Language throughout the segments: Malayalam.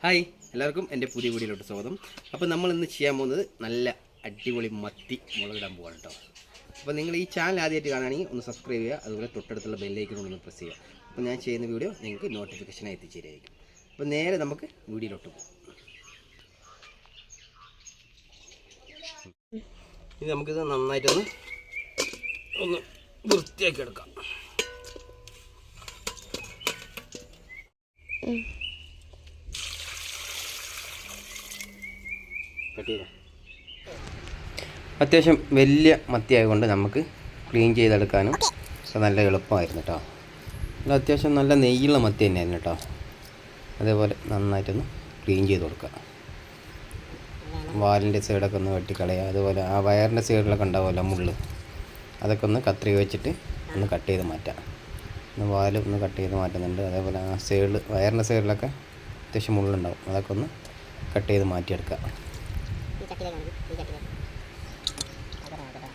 ഹായ് എല്ലാവർക്കും എന്റെ പുതിയ വീഡിയോയിലോട്ട് സ്വാഗതം. അപ്പോൾ നമ്മൾ ഇന്ന് ചെയ്യാൻ പോകുന്നത് നല്ല അടിപൊളി മത്തി മുളകിടാൻ പോവാണ് കേട്ടോ. അപ്പോൾ നിങ്ങൾ ഈ ചാനൽ ആദ്യമായിട്ട് കാണുകയാണെങ്കിൽ ഒന്ന് സബ്സ്ക്രൈബ് ചെയ്യുക അതുപോലെ തൊട്ടടുത്തുള്ള ബെല്ലൈക്കൺ ഒന്ന് പ്രസ് ചെയ്യുക. അപ്പോൾ ഞാൻ ചെയ്യുന്ന വീഡിയോ നിങ്ങൾക്ക് നോട്ടിഫിക്കേഷനായി എത്തിച്ചേരായിരിക്കും അപ്പോൾ നേരെ നമുക്ക് വീഡിയോയിലോട്ട് പോകും ഇനി നമുക്കിത് നന്നായിട്ടൊന്ന് ഒന്ന് വൃത്തിയാക്കി എടുക്കാം. അത്യാവശ്യം വലിയ മത്തി ആയതുകൊണ്ട് നമുക്ക് ക്ലീൻ ചെയ്തെടുക്കാനും ഒക്കെ നല്ല എളുപ്പമായിരുന്നു കേട്ടോ അത്യാവശ്യം നല്ല നെയ്യുള്ള മത്തി തന്നെയായിരുന്നു കേട്ടോ അതേപോലെ നന്നായിട്ടൊന്ന് ക്ലീൻ ചെയ്ത് കൊടുക്കുക. വാലിന്റെ സൈഡൊക്കെ ഒന്ന് വെട്ടിക്കളയുക. അതുപോലെ ആ വയറിന്റെ സൈഡിലൊക്കെ ഉണ്ടാവുമല്ലോ മുള്ള്. അതൊക്കെ ഒന്ന് കത്രിക വെച്ചിട്ട് ഒന്ന് കട്ട് ചെയ്ത് മാറ്റാം ഒന്ന് വാൽ ഒന്ന് കട്ട് ചെയ്ത് മാറ്റുന്നുണ്ട്. അതേപോലെ ആ സൈഡിൽ വയറിന്റെ സൈഡിലൊക്കെ അത്യാവശ്യം മുള്ളുണ്ടാവും. അതൊക്കെ ഒന്ന് കട്ട് ചെയ്ത് മാറ്റിയെടുക്കുക.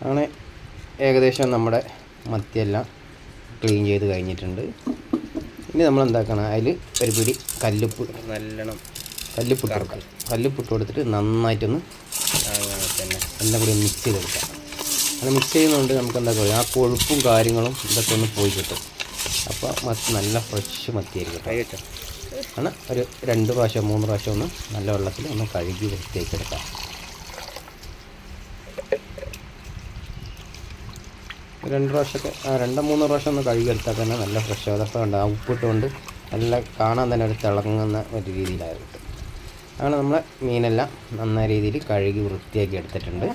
അങ്ങനെ ഏകദേശം നമ്മുടെ മത്തിയെല്ലാം ക്ലീൻ ചെയ്ത് കഴിഞ്ഞിട്ടുണ്ട്. ഇനി നമ്മൾ എന്താക്കണം? അതിൽ ഒരു പിടി കല്ലുപ്പ് നല്ലോണം കല്ലുപ്പിട്ട് കൊടുക്കാം. കല്ലുപ്പിട്ട് കൊടുത്തിട്ട് നന്നായിട്ടൊന്ന് പിന്നെ എല്ലാം കൂടി മിക്സ് ചെയ്ത് കൊടുക്കാം. അങ്ങനെ മിക്സ് ചെയ്യുന്നതുകൊണ്ട് നമുക്ക് എന്താ പറയുക ആ കൊഴുപ്പും കാര്യങ്ങളും ഇതൊക്കെ ഒന്ന് പോയി കിട്ടും. അപ്പോൾ മത്തി നല്ല ഫ്രഷ് മത്തിയായിരിക്കും കഴിക്കട്ടെ ആണ് ഒരു രണ്ട് പ്രാവശ്യം മൂന്ന് പ്രാവശ്യം ഒന്ന് നല്ല വെള്ളത്തിൽ ഒന്ന് കഴുകി വൃത്തിയാക്കി എടുക്കാം. രണ്ട് പ്രാവശ്യമൊക്കെ രണ്ടോ മൂന്നോ പ്രാവശ്യം ഒന്ന് കഴുകിയെടുത്താൽ തന്നെ നല്ല ഫ്രഷ് അതൊക്കെ ഉണ്ട് ആ ഉപ്പിട്ടുകൊണ്ട് നല്ല കാണാൻ തന്നെ ഒരു തിളങ്ങുന്ന ഒരു രീതിയിലായിരുന്നു. അങ്ങനെ നമ്മളെ മീനെല്ലാം നന്നായ രീതിയിൽ കഴുകി വൃത്തിയാക്കി എടുത്തിട്ടുണ്ട്.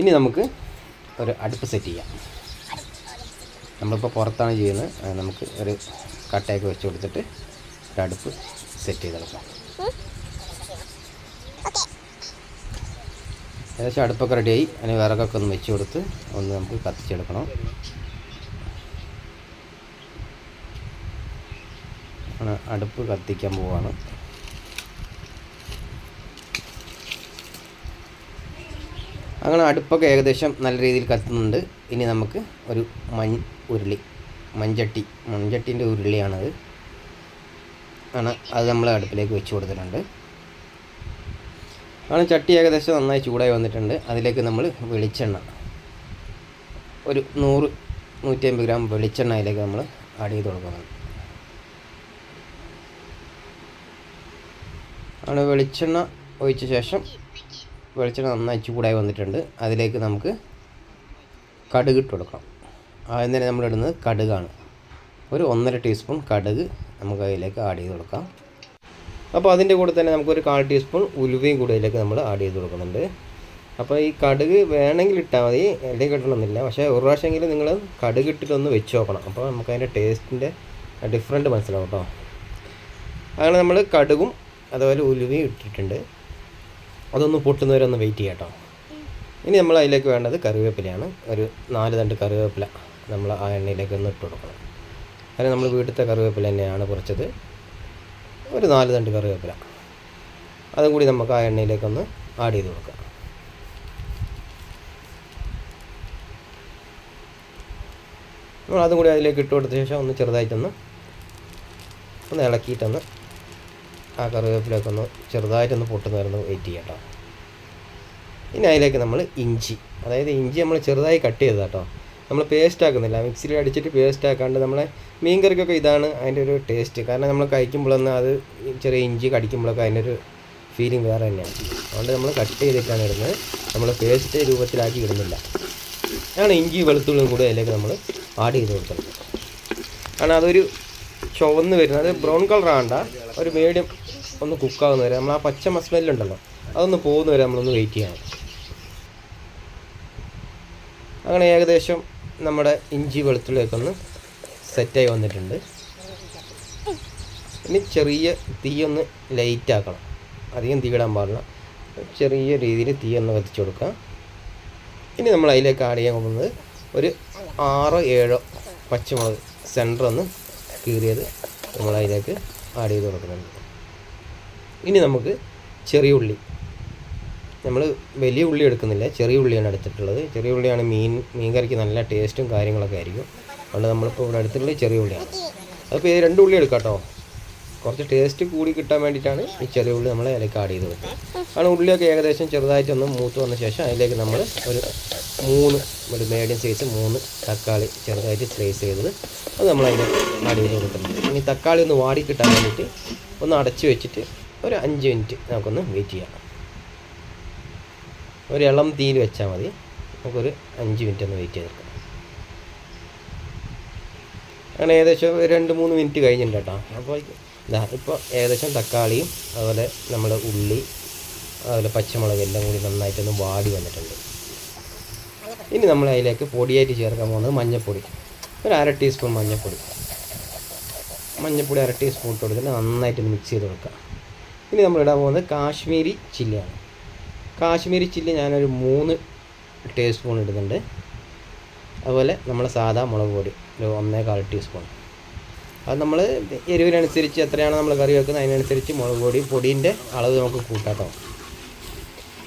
ഇനി നമുക്ക് ഒരു അടുപ്പ് സെറ്റ് ചെയ്യാം. നമ്മളിപ്പോൾ പുറത്താണ് ചെയ്യുന്നത്. നമുക്ക് ഒരു കട്ടയൊക്കെ വെച്ച് കൊടുത്തിട്ട് ഒരു അടുപ്പ് സെറ്റ് ചെയ്തെടുക്കാം. ഏകദേശം അടുപ്പൊക്കെ റെഡിയായി. അതിന് വിറകൊക്കെ ഒന്ന് വെച്ച് കൊടുത്ത് ഒന്ന് നമുക്ക് കത്തിച്ചെടുക്കണം. അടുപ്പ് കത്തിക്കാൻ പോവാണ്. അങ്ങനെ അടുപ്പൊക്കെ ഏകദേശം നല്ല രീതിയിൽ കത്തുന്നുണ്ട്. ഇനി നമുക്ക് ഒരു മൺ ഉരുളി മൺചട്ടി മൺചട്ടീന്റെ ഉരുളിയാണത്. ആണ് അത് നമ്മൾ അടുപ്പിലേക്ക് വെച്ച് കൊടുത്തിട്ടുണ്ട്. അങ്ങനെ ചട്ടി ഏകദേശം നന്നായി ചൂടായി വന്നിട്ടുണ്ട്. അതിലേക്ക് നമ്മൾ വെളിച്ചെണ്ണ. ഒരു നൂറ് നൂറ്റി അമ്പത് ഗ്രാം വെളിച്ചെണ്ണ അതിലേക്ക് നമ്മൾ ആഡ് ചെയ്ത് കൊടുക്കുന്നത് അങ്ങനെ വെളിച്ചെണ്ണ ഒഴിച്ച ശേഷം വെളിച്ചെണ്ണ നന്നായി ചൂടായി വന്നിട്ടുണ്ട്. അതിലേക്ക് നമുക്ക് കടുക് ഇട്ട് കൊടുക്കണം. ആദ്യം തന്നെ നമ്മൾ ഇടുന്നത് കടുകാണ്. ഒരു ഒന്നര ടീസ്പൂൺ കടുക് നമുക്ക് അതിലേക്ക് ആഡ് ചെയ്ത് കൊടുക്കാം. അപ്പോൾ അതിന്റെ കൂടെ തന്നെ നമുക്കൊരു കാൽ ടീസ്പൂൺ ഉലുവയും കൂടെ ഇതിലേക്ക് നമ്മൾ ആഡ് ചെയ്ത് കൊടുക്കുന്നുണ്ട്. അപ്പോൾ ഈ കടുക് വേണമെങ്കിൽ ഇട്ടാൽ മതി അല്ലെങ്കിൽ കിട്ടണമെന്നില്ല. പക്ഷേ ഒരു പ്രാവശ്യമെങ്കിലും നിങ്ങൾ കടുക് ഇട്ടിട്ടൊന്ന് വെച്ച് നോക്കണം. അപ്പോൾ നമുക്കതിന്റെ ടേസ്റ്റിന്റെ ഡിഫറന്റ് മനസ്സിലാവും കേട്ടോ. അങ്ങനെ നമ്മൾ കടുകും അതുപോലെ ഉലുവയും ഇട്ടിട്ടുണ്ട്. അതൊന്ന് പൊട്ടുന്നവരെ ഒന്ന് വെയിറ്റ് ചെയ്യാം കേട്ടോ. ഇനി നമ്മൾ അതിലേക്ക് വേണ്ടത് കറിവേപ്പിലയാണ്. ഒരു നാല് തണ്ട് കറിവേപ്പില നമ്മൾ ആ എണ്ണയിലേക്ക് ഒന്ന് ഇട്ട് കൊടുക്കണം. കാരണം നമ്മൾ വീട്ടിലത്തെ കറിവേപ്പില തന്നെയാണ് കുറച്ചത് ഒരു നാല് തണ്ട് കറിവേപ്പില. അതും കൂടി നമുക്ക് ആ എണ്ണയിലേക്കൊന്ന് ആഡ് ചെയ്ത് കൊടുക്കാം. നമ്മൾ അതും കൂടി അതിലേക്ക് ഇട്ട് കൊടുത്ത ശേഷം ഒന്ന് ചെറുതായിട്ടൊന്ന് ഒന്ന് ഇളക്കിയിട്ടൊന്ന് ആ കറിവേപ്പിലൊക്കെ ഒന്ന് ചെറുതായിട്ടൊന്ന് പൊട്ടുന്ന വരുന്ന വെയിറ്റ് ചെയ്യാം കേട്ടോ. ഇനി അതിലേക്ക് നമ്മൾ ഇഞ്ചി. അതായത് ഇഞ്ചി നമ്മൾ ചെറുതായി കട്ട് ചെയ്തതാട്ടോ. നമ്മൾ പേസ്റ്റ് ആക്കുന്നില്ല. മിക്സിയിൽ അടിച്ചിട്ട് പേസ്റ്റ് ആക്കാണ്ട് നമ്മളെ മീൻ കറിക്കൊക്കെ ഇതാണ് അതിന്റെ ഒരു ടേസ്റ്റ് കാരണം നമ്മൾ കഴിക്കുമ്പോഴൊന്ന് അത് ചെറിയ ഇഞ്ചി കടിക്കുമ്പോഴൊക്കെ അതിന്റെ ഒരു ഫീലിംഗ് വേറെ തന്നെയാണ്. അതുകൊണ്ട് നമ്മൾ കട്ട് ചെയ്തിട്ടാണ് ഇടുന്നത്. നമ്മൾ പേസ്റ്റ് രൂപത്തിലാക്കി ഇടുന്നില്ല. ആണ് ഇഞ്ചി വെളുത്തുള്ളിയും കൂടെ അതിലേക്ക് നമ്മൾ ആഡ് ചെയ്ത് കൊടുക്കുന്നത്. കാരണം അതൊരു ചുവന്ന് വരുന്നത് ബ്രൗൺ കളർ ആണ്ട ഒരു മീഡിയം ഒന്ന് കുക്കാവുന്ന വരെ നമ്മൾ ആ പച്ച സ്മെല്ലുണ്ടല്ലോ അതൊന്ന് പോകുന്ന വരെ നമ്മളൊന്ന് വെയിറ്റ് ചെയ്യണം. അങ്ങനെ ഏകദേശം നമ്മുടെ ഇഞ്ചി വെളുത്തുള്ളിയൊക്കെ ഒന്ന് സെറ്റായി വന്നിട്ടുണ്ട്. ഇനി ചെറിയ തീ ഒന്ന് ലൈറ്റ് ആക്കണം. അധികം തീ ഇടാൻ പാടില്ല. ചെറിയ രീതിയിൽ തീ ഒന്ന് കത്തിച്ച് കൊടുക്കുക ഇനി നമ്മൾ അതിലേക്ക് ആഡ് ചെയ്യാൻ പോകുന്നത് ഒരു ആറോ ഏഴോ പച്ചമുളക് സെന്റർ ഒന്ന് കീറിയത് നമ്മൾ അതിലേക്ക് ആഡ് ചെയ്ത് കൊടുക്കുന്നുണ്ട്. ഇനി നമുക്ക് ചെറിയ ഉള്ളി നമ്മൾ വലിയ ഉള്ളി എടുക്കുന്നില്ല ചെറിയ ഉള്ളിയാണ് എടുത്തിട്ടുള്ളത്. ചെറിയ ഉള്ളിയാണ് മീൻ മീൻ കറിക്ക് നല്ല ടേസ്റ്റും കാര്യങ്ങളൊക്കെ ആയിരിക്കും. അതുകൊണ്ട് നമ്മളിപ്പോൾ ഇവിടെ എടുത്തിട്ടുള്ളത് ചെറിയ ഉള്ളിയാണ്. അതിപ്പോൾ ഇത് രണ്ട് ഉള്ളി എടുക്കാം കേട്ടോ. കുറച്ച് ടേസ്റ്റ് കൂടി കിട്ടാൻ വേണ്ടിയിട്ടാണ് ഈ ചെറിയ ഉള്ളി നമ്മൾ ഇലക്ക് ആഡ് ചെയ്ത് വെക്കുന്നത് കാരണം ഉള്ളിയൊക്കെ ഏകദേശം ചെറുതായിട്ടൊന്ന് മൂത്ത് വന്ന ശേഷം അതിലേക്ക് നമ്മൾ ഒരു മൂന്ന് ഒരു മീഡിയം സൈസ് മൂന്ന് തക്കാളി ചെറുതായിട്ട് സ്ലൈസ് ചെയ്തത് അത് നമ്മൾ അതിനെ ആഡ് ചെയ്ത് കൊടുക്കുന്നത് ഇനി തക്കാളി ഒന്ന് വാടി കിട്ടാൻ വേണ്ടിയിട്ട് ഒന്ന് അടച്ച് വെച്ചിട്ട് ഒരു അഞ്ച് മിനിറ്റ് നമുക്കൊന്ന് വെയിറ്റ് ചെയ്യാം. ഒരു ഇളം തീയിൽ വെച്ചാൽ മതി. നമുക്കൊരു അഞ്ച് മിനിറ്റ് ഒന്ന് വെയിറ്റ് ചെയ്തെടുക്കാം. അങ്ങനെ ഏകദേശം രണ്ട് മൂന്ന് മിനിറ്റ് കഴിഞ്ഞിട്ടുണ്ട് കേട്ടോ. അപ്പോൾ ഇതാ ഇപ്പോൾ ഏകദേശം തക്കാളിയും അതുപോലെ നമ്മുടെ ഉള്ളി അതുപോലെ പച്ചമുളക് എല്ലാം കൂടി നന്നായിട്ടൊന്ന് വാടി വന്നിട്ടുണ്ട്. ഇനി നമ്മൾ അതിലേക്ക് പൊടിയായിട്ട് ചേർക്കാൻ പോകുന്നത് മഞ്ഞൾപ്പൊടി ഒരു അര ടീസ്പൂൺ മഞ്ഞൾപ്പൊടി മഞ്ഞൾപ്പൊടി അര ടീസ്പൂൺ ഇട്ട് കൊടുത്തിട്ട് നന്നായിട്ട് മിക്സ് ചെയ്ത് കൊടുക്കുക. ഇനി നമ്മൾ ഇടാൻ പോകുന്നത് കാശ്മീരി ചില്ലിയാണ് കാശ്മീരി ചില്ലി ഞാനൊരു മൂന്ന് ടേബിൾ സ്പൂൺ ഇടുന്നുണ്ട്. അതുപോലെ നമ്മൾ സാധാ മുളക് പൊടി ഒരു ഒന്നേകാൽ ടീസ്പൂൺ. അത് നമ്മൾ എരിവിനനുസരിച്ച് എത്രയാണ് നമ്മൾ കറി വെക്കുന്നത് അതിനനുസരിച്ച് മുളക് പൊടി പൊടീന്റെ അളവ് നമുക്ക് കൂട്ടാട്ടോ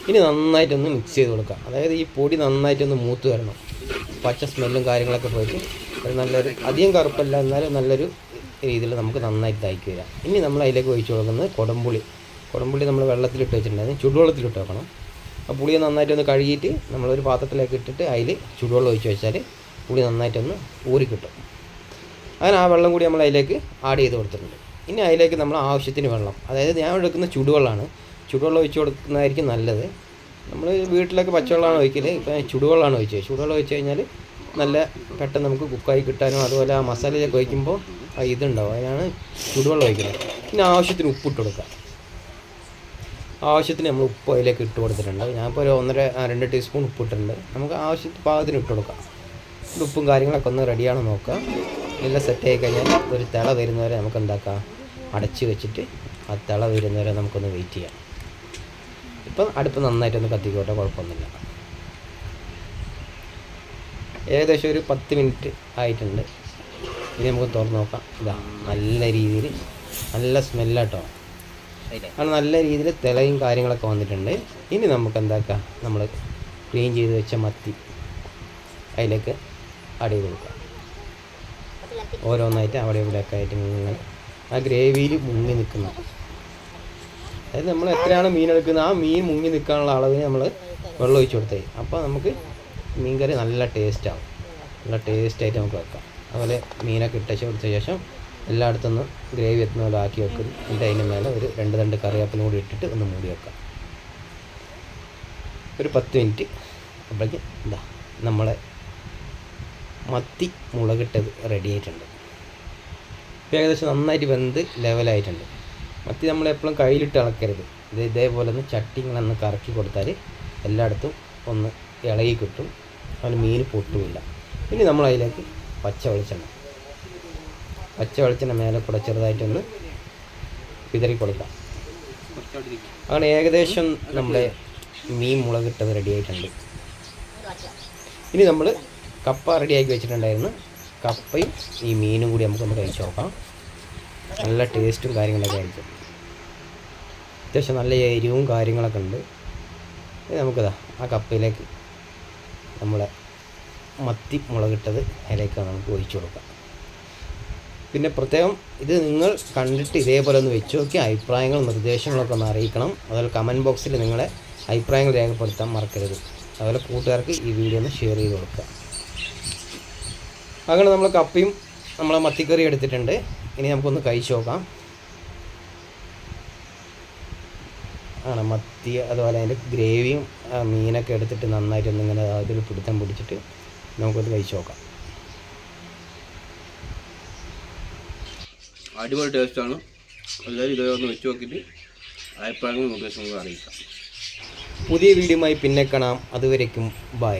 ഇനി നന്നായിട്ടൊന്ന് മിക്സ് ചെയ്ത് കൊടുക്കുക അതായത് ഈ പൊടി നന്നായിട്ടൊന്ന് മൂത്ത് വരണം. പച്ച സ്മെല്ലും കാര്യങ്ങളൊക്കെ പോയിട്ട് ഒരു നല്ലൊരു അധികം കറുപ്പല്ല എന്നാലും നല്ലൊരു രീതിയിൽ നമുക്ക് നന്നായിട്ട് തയ്ക്കി വരാം. ഇനി നമ്മൾ അതിലേക്ക് ഒഴിച്ച് കൊടുക്കുന്നത് കൊടംപുളി. കൊടംപുളി നമ്മൾ വെള്ളത്തിലിട്ട് വെച്ചിട്ടുണ്ടായിരുന്നു. ചുടുവെള്ളത്തിലിട്ട് വെക്കണം. ആ പുളിയെ നന്നായിട്ടൊന്ന് കഴുകിയിട്ട് നമ്മളൊരു പാത്രത്തിലേക്ക് ഇട്ടിട്ട് അതിൽ ചുടുവെള്ളം ഒഴിച്ച് വെച്ചാൽ പുളി നന്നായിട്ടൊന്ന് ഊറി കിട്ടും. അങ്ങനെ ആ വെള്ളം കൂടി നമ്മൾ അതിലേക്ക് ആഡ് ചെയ്ത് കൊടുത്തിട്ടുണ്ട്. ഇനി അതിലേക്ക് നമ്മൾ ആവശ്യത്തിന് വെള്ളം അതായത് ഞാൻ എടുക്കുന്ന ചുടുവെള്ളമാണ് ചുടുവെള്ളം ഒഴിച്ച് കൊടുക്കുന്നതായിരിക്കും നല്ലത്. നമ്മൾ വീട്ടിലൊക്കെ പച്ചവെള്ളമാണ് ഒഴിക്കൽ ഇപ്പം ചുടുവെള്ളമാണ് ഒഴിച്ചത് ചുടുവെള്ളം ഒഴിച്ച് കഴിഞ്ഞാൽ നല്ല പെട്ടെന്ന് നമുക്ക് കുക്കായി കിട്ടാനും അതുപോലെ ആ മസാലയൊക്കെ ഒഴിക്കുമ്പോൾ ഇതുണ്ടാവും. അതിനാണ് ചുടുവെള്ളം ഒഴിക്കുന്നത് പിന്നെ ആവശ്യത്തിന് ഉപ്പിട്ട് കൊടുക്കുക. ആവശ്യത്തിന് നമ്മൾ ഉപ്പ് അതിലേക്ക് ഇട്ട് കൊടുത്തിട്ടുണ്ട്. ഞാനിപ്പോൾ ഒരു ഒന്നര രണ്ട് ടീസ്പൂൺ ഉപ്പ് ഇട്ടിട്ടുണ്ട്. നമുക്ക് ആവശ്യത്തിന് പാകത്തിന് ഇട്ട് കൊടുക്കാം. ഉപ്പും കാര്യങ്ങളൊക്കെ ഒന്ന് റെഡിയാണ് നോക്കുക എല്ലാം സെറ്റ് ആയി കഴിഞ്ഞാൽ ഒരു തിള വരുന്നവരെ നമുക്ക് എന്താക്കാം? അടച്ച് വെച്ചിട്ട് ആ തിള വരുന്നവരെ നമുക്കൊന്ന് വെയിറ്റ് ചെയ്യാം. ഇപ്പം അടുപ്പ് നന്നായിട്ടൊന്ന് കത്തിക്കോട്ടെ കുഴപ്പമൊന്നുമില്ല. ഏകദേശം ഒരു പത്ത് മിനിറ്റ് ആയിട്ടുണ്ട്. ഇനി നമുക്ക് തുറന്ന് നോക്കാം. ഇതാ നല്ല രീതിയിൽ നല്ല സ്മെല്ലാട്ടോ അത് നല്ല രീതിയിൽ തിളയും കാര്യങ്ങളൊക്കെ വന്നിട്ടുണ്ട്. ഇനി നമുക്ക് എന്താക്കാം? നമ്മൾ ക്ലീൻ ചെയ്ത് വെച്ച മത്തി അതിലേക്ക് ആഡ് ചെയ്ത് കൊടുക്കാം. ഓരോന്നായിട്ട് അവിടെ ഇവിടെയൊക്കെ ആയിട്ട് ഇങ്ങനെ ആ ഗ്രേവിയിൽ മുങ്ങി നിൽക്കുന്ന. അതായത് നമ്മൾ എത്രയാണ് മീൻ എടുക്കുന്നത്? ആ മീൻ മുങ്ങി നിൽക്കാനുള്ള അളവിന് നമ്മൾ വെള്ളം ഒഴിച്ച് കൊടുത്തേ. അപ്പോൾ നമുക്ക് മീൻ കറി നല്ല ടേസ്റ്റ് ആവും. നല്ല ടേസ്റ്റായിട്ട് നമുക്ക് വെക്കാം. അതുപോലെ മീനൊക്കെ ഇട്ടച്ച് കൊടുത്ത ശേഷം എല്ലായിടത്തും ഒന്ന് ഗ്രേവി എത്തുന്ന പോലെ ആക്കി വെക്കും. എന്നിട്ട് അതിന്റെ മേലെ ഒരു രണ്ട് രണ്ട് കറിവേപ്പിലും കൂടി ഇട്ടിട്ട് ഒന്ന് മൂടി വെക്കാം. ഒരു പത്ത് മിനിറ്റ്. അപ്പോഴേക്ക് എന്താ നമ്മളെ മത്തി മുളകിട്ടത് റെഡി ആയിട്ടുണ്ട്. ഇപ്പോൾ ഏകദേശം നന്നായിട്ട് വെന്ത് ലെവലായിട്ടുണ്ട് മത്തി നമ്മൾ എപ്പോഴും കയ്യിലിട്ട് ഇളക്കരുത്. ഇത് ഇതേപോലെ ഒന്ന് ചട്ടിങ്ങളൊന്ന് കറക്കി കൊടുത്താൽ എല്ലായിടത്തും ഒന്ന് ഇളകി കിട്ടും. അതിന് മീൻ പൊട്ടുമില്ല. ഇനി നമ്മൾ അതിലേക്ക് പച്ച വെളിച്ചെണ്ണ പച്ച വെളിച്ചെണ്ണ മേലെ കൂടെ ചെറുതായിട്ടൊന്ന് വിതറി കൊടുക്കാം. അങ്ങനെ ഏകദേശം നമ്മുടെ മീൻ മുളകിട്ടത് റെഡി ആയിട്ടുണ്ട്. ഇനി നമ്മൾ കപ്പ റെഡിയാക്കി വെച്ചിട്ടുണ്ടായിരുന്നു. കപ്പയും ഈ മീനും കൂടി നമുക്കൊന്ന് കഴിച്ചു നോക്കാം. നല്ല ടേസ്റ്റും കാര്യങ്ങളൊക്കെ ആയിരിക്കും. അത്യാവശ്യം നല്ല എരിവും കാര്യങ്ങളൊക്കെ ഉണ്ട്. നമുക്കിതാ ആ കപ്പയിലേക്ക് നമ്മളെ മത്തി മുളകിട്ടത് അതിലേക്ക് നമുക്ക് ഒഴിച്ചു കൊടുക്കാം. പിന്നെ പ്രത്യേകം ഇത് നിങ്ങൾ കണ്ടിട്ട് ഇതേപോലെ ഒന്ന് വെച്ച് നോക്കി അഭിപ്രായങ്ങളും നിർദ്ദേശങ്ങളൊക്കെ ഒന്ന് അറിയിക്കണം. അതുപോലെ കമന്റ് ബോക്സിൽ നിങ്ങളെ അഭിപ്രായങ്ങൾ രേഖപ്പെടുത്താൻ മറക്കരുത്. അതുപോലെ കൂട്ടുകാർക്ക് ഈ വീഡിയോ ഒന്ന് ഷെയർ ചെയ്ത് കൊടുക്കുക. അങ്ങനെ നമ്മൾ കപ്പയും നമ്മളെ മത്തിക്കറി എടുത്തിട്ടുണ്ട്. ഇനി നമുക്കൊന്ന് കഴിച്ചു നോക്കാം. ആണ് മത്തി അതുപോലെ അതിന്റെ ഗ്രേവിയും മീനൊക്കെ എടുത്തിട്ട് നന്നായിട്ട് ഇങ്ങനെ അതിൽ പിടുത്തം പിടിച്ചിട്ട് നമുക്കൊന്ന് കഴിച്ചു നോക്കാം. അടിപൊളി ടേസ്റ്റാണ് എല്ലാവരും ഇതേ ഒന്ന് വെച്ച് നോക്കിയിട്ട് അഭിപ്രായങ്ങളും നിർദ്ദേശങ്ങളും അറിയിക്കാം. പുതിയ വീഡിയോയുമായി പിന്നെ കാണാം. അതുവരേക്കും ബൈ